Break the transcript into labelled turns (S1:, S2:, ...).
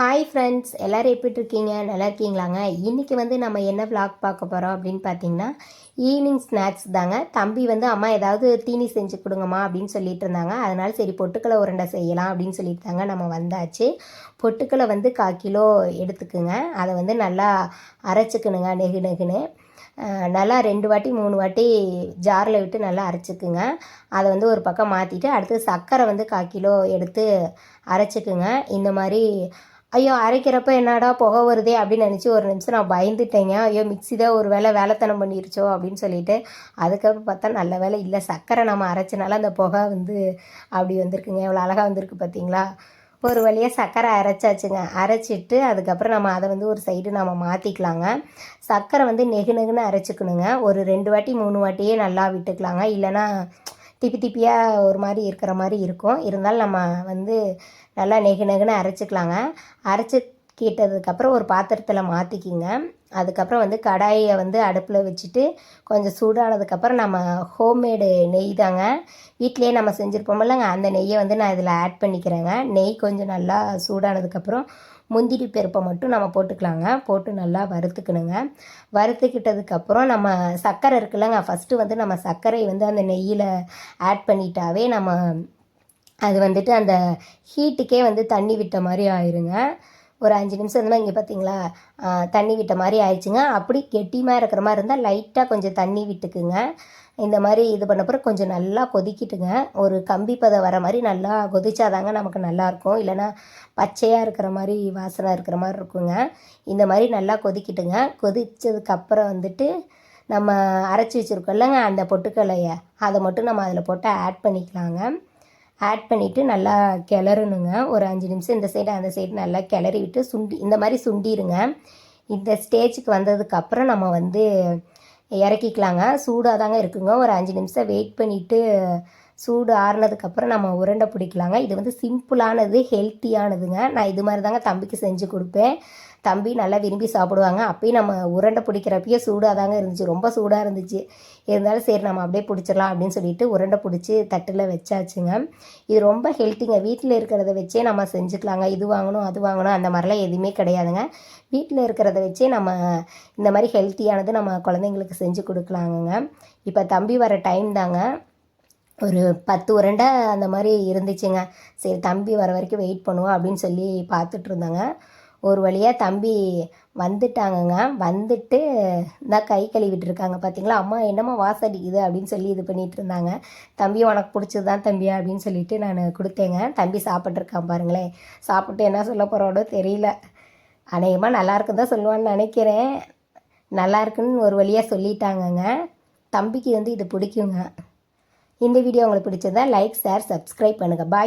S1: hi friends எல்லோரும் எப்படி இருக்கீங்க நல்லா இருக்கீங்களாங்க இன்றைக்கி வந்து நம்ம என்ன விளாக் பார்க்க போகிறோம் அப்படின்னு பார்த்தீங்கன்னா ஈவினிங் ஸ்நாக்ஸ் தாங்க தம்பி வந்து அம்மா ஏதாவது தீனி செஞ்சு கொடுங்கம்மா அப்படின்னு சொல்லிட்டு இருந்தாங்க அதனால் சரி பொட்டுக்களை உருண்டை செய்யலாம் அப்படின்னு சொல்லிட்டு தாங்க நம்ம வந்தாச்சு பொட்டுக்களை வந்து கா கிலோ எடுத்துக்குங்க அதை வந்து நல்லா அரைச்சிக்கணுங்க நெகு நெகுன்னு நல்லா ரெண்டு வாட்டி மூணு வாட்டி ஜாரில் விட்டு நல்லா அரைச்சிக்குங்க அதை வந்து ஒரு பக்கம் மாற்றிட்டு அடுத்து சர்க்கரை வந்து கா கிலோ எடுத்து அரைச்சிக்குங்க இந்த மாதிரி ஐயோ அரைக்கிறப்ப என்னடா புகை வருதே அப்படின்னு நினச்சி ஒரு நிமிஷம் நான் பயந்துட்டேங்க ஐயோ மிக்சி தான் ஒரு வேலை வேலைத்தனம் பண்ணிருச்சோ அப்படின்னு சொல்லிட்டு அதுக்கப்புறம் பார்த்தா நல்ல வேலை இல்லை சர்க்கரை நம்ம அரைச்சனால அந்த புகை வந்து அப்படி வந்திருக்குங்க எவ்வளோ அழகாக வந்திருக்கு பார்த்தீங்களா ஒரு வழியாக சர்க்கரை அரைச்சாச்சுங்க அரைச்சிட்டு அதுக்கப்புறம் நம்ம அதை வந்து ஒரு சைடு நம்ம மாற்றிக்கலாங்க சர்க்கரை வந்து நெகு நெகுன்னு அரைச்சிக்கணுங்க ஒரு ரெண்டு வாட்டி மூணு வாட்டியே நல்லா விட்டுக்கலாங்க இல்லைன்னா திப்பி திப்பியாக ஒரு மாதிரி இருக்கிற மாதிரி இருக்கும் இருந்தாலும் நம்ம வந்து நல்லா நெகு நெகுன்னு அரைச்சிக்கலாங்க அரைச்சி கேட்டதுக்கப்புறம் ஒரு பாத்திரத்தில் மாற்றிக்கிங்க அதுக்கப்புறம் வந்து கடாயை வந்து அடுப்பில் வச்சுட்டு கொஞ்சம் சூடானதுக்கப்புறம் நம்ம ஹோம்மேடு நெய் தாங்க வீட்டிலே நம்ம இல்லைங்க அந்த நெய்யை வந்து நான் இதில் ஆட் பண்ணிக்கிறேங்க நெய் கொஞ்சம் நல்லா சூடானதுக்கப்புறம் முந்திரி பெருப்பை மட்டும் நம்ம போட்டுக்கலாங்க போட்டு நல்லா வறுத்துக்கணுங்க வறுத்துக்கிட்டதுக்கப்புறம் நம்ம சர்க்கரை இருக்குல்லங்க ஃபஸ்ட்டு வந்து நம்ம சர்க்கரை வந்து அந்த நெய்யில் ஆட் பண்ணிட்டாவே நம்ம அது வந்துட்டு அந்த ஹீட்டுக்கே வந்து தண்ணி விட்ட மாதிரி ஆயிருங்க ஒரு அஞ்சு நிமிஷம் இருந்தால் இங்கே பார்த்தீங்களா தண்ணி விட்ட மாதிரி ஆயிடுச்சுங்க அப்படி கெட்டியமாக இருக்கிற மாதிரி இருந்தால் லைட்டாக கொஞ்சம் தண்ணி விட்டுக்குங்க இந்த மாதிரி இது பண்ணப்புறம் கொஞ்சம் நல்லா கொதிக்கிட்டுங்க ஒரு கம்பி பதம் வர மாதிரி நல்லா கொதிச்சாதாங்க நமக்கு நல்லாயிருக்கும் இல்லைனா பச்சையாக இருக்கிற மாதிரி வாசனை இருக்கிற மாதிரி இருக்குங்க இந்த மாதிரி நல்லா கொதிக்கிட்டுங்க கொதித்ததுக்கப்புறம் வந்துட்டு நம்ம அரைச்சி வச்சுருக்கோம் இல்லைங்க அந்த பொட்டுக்கலையை அதை மட்டும் நம்ம அதில் போட்டு ஆட் பண்ணிக்கலாங்க ஆட் பண்ணிவிட்டு நல்லா கிளறணுங்க ஒரு அஞ்சு நிமிஷம் இந்த சைடு அந்த சைடு நல்லா கிளறி விட்டு சுண்டி இந்த மாதிரி சுண்டிடுங்க இந்த ஸ்டேஜுக்கு வந்ததுக்கப்புறம் நம்ம வந்து இறக்கிக்கலாங்க சூடாக தாங்க இருக்குங்க ஒரு அஞ்சு நிமிஷம் வெயிட் பண்ணிவிட்டு சூடு ஆறுனதுக்கப்புறம் நம்ம உருண்டை பிடிக்கலாங்க இது வந்து சிம்பிளானது ஹெல்த்தியானதுங்க நான் இது மாதிரி தாங்க தம்பிக்கு செஞ்சு கொடுப்பேன் தம்பி நல்லா விரும்பி சாப்பிடுவாங்க அப்பயும் நம்ம உருண்டை பிடிக்கிறப்பயே சூடாக தாங்க இருந்துச்சு ரொம்ப சூடாக இருந்துச்சு இருந்தாலும் சரி நம்ம அப்படியே பிடிச்சிடலாம் அப்படின்னு சொல்லிட்டு உருண்டை பிடிச்சி தட்டில் வச்சாச்சுங்க இது ரொம்ப ஹெல்த்திங்க வீட்டில் இருக்கிறத வச்சே நம்ம செஞ்சுக்கலாங்க இது வாங்கணும் அது வாங்கணும் அந்த மாதிரிலாம் எதுவுமே கிடையாதுங்க வீட்டில் இருக்கிறத வச்சே நம்ம இந்த மாதிரி ஹெல்த்தியானது நம்ம குழந்தைங்களுக்கு செஞ்சு கொடுக்கலாங்க இப்போ தம்பி வர டைம் தாங்க ஒரு பத்து உரண்டை அந்த மாதிரி இருந்துச்சுங்க சரி தம்பி வர வரைக்கும் வெயிட் பண்ணுவோம் அப்படின்னு சொல்லி பார்த்துட்டு இருந்தாங்க ஒரு வழியாக தம்பி வந்துட்டாங்கங்க வந்துட்டு இந்த கை கழுவிட்டு இருக்காங்க பார்த்தீங்களா அம்மா என்னம்மா வாசடிக்குது அப்படின்னு சொல்லி இது பண்ணிகிட்டு இருந்தாங்க தம்பி உனக்கு பிடிச்சது தான் தம்பியா அப்படின்னு சொல்லிட்டு நான் கொடுத்தேங்க தம்பி சாப்பிட்ருக்கான் பாருங்களேன் சாப்பிட்டு என்ன சொல்ல போகிறோடோ தெரியல அநேகமாக நல்லாயிருக்குன்னு தான் சொல்லுவான்னு நினைக்கிறேன் நல்லா இருக்குன்னு ஒரு வழியாக சொல்லிட்டாங்கங்க தம்பிக்கு வந்து இது பிடிக்குங்க இந்த வீடியோ உங்களுக்கு பிடிச்சிருந்தா லைக் ஷேர் சப்ஸ்கிரைப் பண்ணுங்கள் பாய்